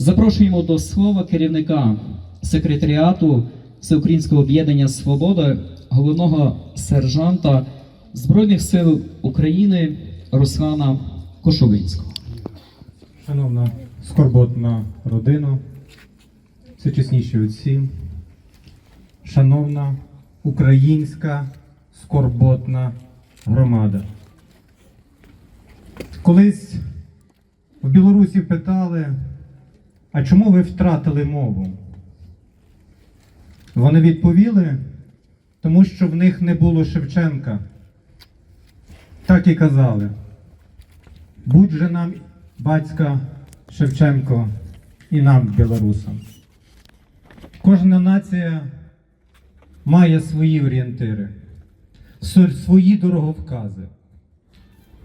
Запрошуємо до слова керівника секретаріату Всеукраїнського об'єднання Свобода, головного сержанта Збройних сил України Руслана Кошовинського. Шановна скорботна родина, всечесніші отці, шановна українська скорботна громада. Колись в Білорусі питали, а чому ви втратили мову? Вони відповіли, тому що в них не було Шевченка. Так і казали. Будь же нам батька Шевченко і нам, білорусам. Кожна нація має свої орієнтири, свої дороговкази.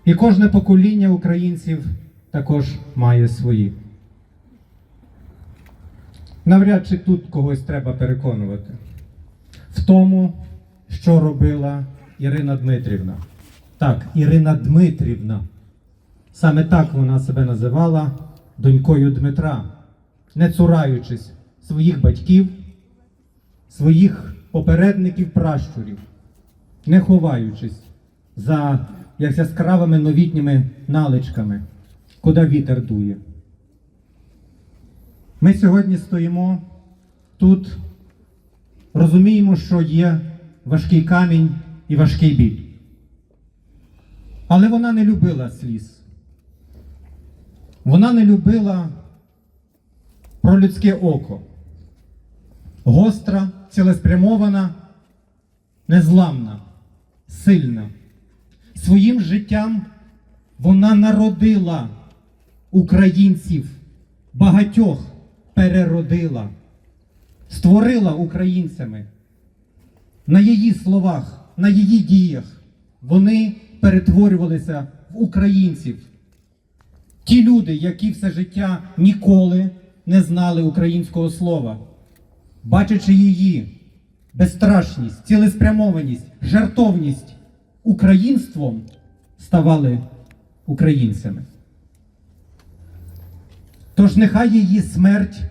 І кожне покоління українців також має свої. Навряд чи тут когось треба переконувати в тому, що робила Ірина Дмитрівна. Так, Ірина Дмитрівна. Саме так вона себе називала донькою Дмитра, не цураючись своїх батьків, своїх попередників пращурів, не ховаючись за як яскравими новітніми наличками, куди вітер дує. Ми сьогодні стоїмо тут, розуміємо, що є важкий камінь і важкий біль. Але вона не любила сліз. Вона не любила про людське око. Гостра, цілеспрямована, незламна, сильна. Своїм життям вона народила українців, багатьох переродила, створила українцями. На її словах, на її діях вони перетворювалися в українців. Ті люди, які все життя ніколи не знали українського слова, бачачи її безстрашність, цілеспрямованість, жертовність українством, ставали українцями. Тож нехай її смерть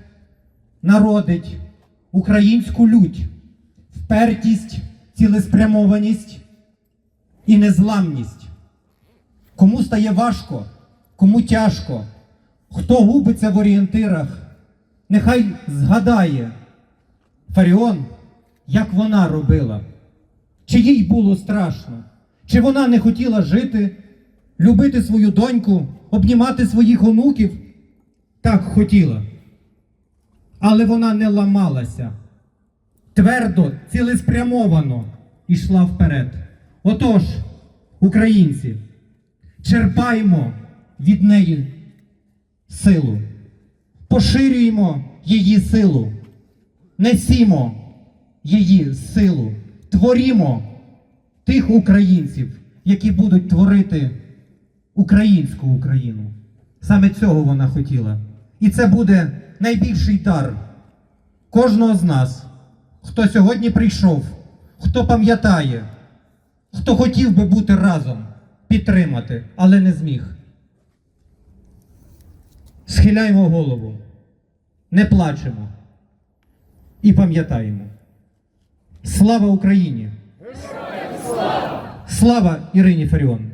народить українську лють, впертість, цілеспрямованість і незламність. Кому стає важко, кому тяжко, хто губиться в орієнтирах, нехай згадає Фаріон, як вона робила, чи їй було страшно, чи вона не хотіла жити, любити свою доньку, обнімати своїх онуків. Так хотіла. Але вона не ламалася. Твердо, цілеспрямовано йшла вперед. Отож, українці, черпаймо від неї силу, поширюємо її силу, несімо її силу, творімо тих українців, які будуть творити українську Україну. Саме цього вона хотіла. І це буде найбільший дар кожного з нас, хто сьогодні прийшов, хто пам'ятає, хто хотів би бути разом, підтримати, але не зміг. Схиляємо голову, не плачемо і пам'ятаємо. Слава Україні! Слава Ірині Фаріон!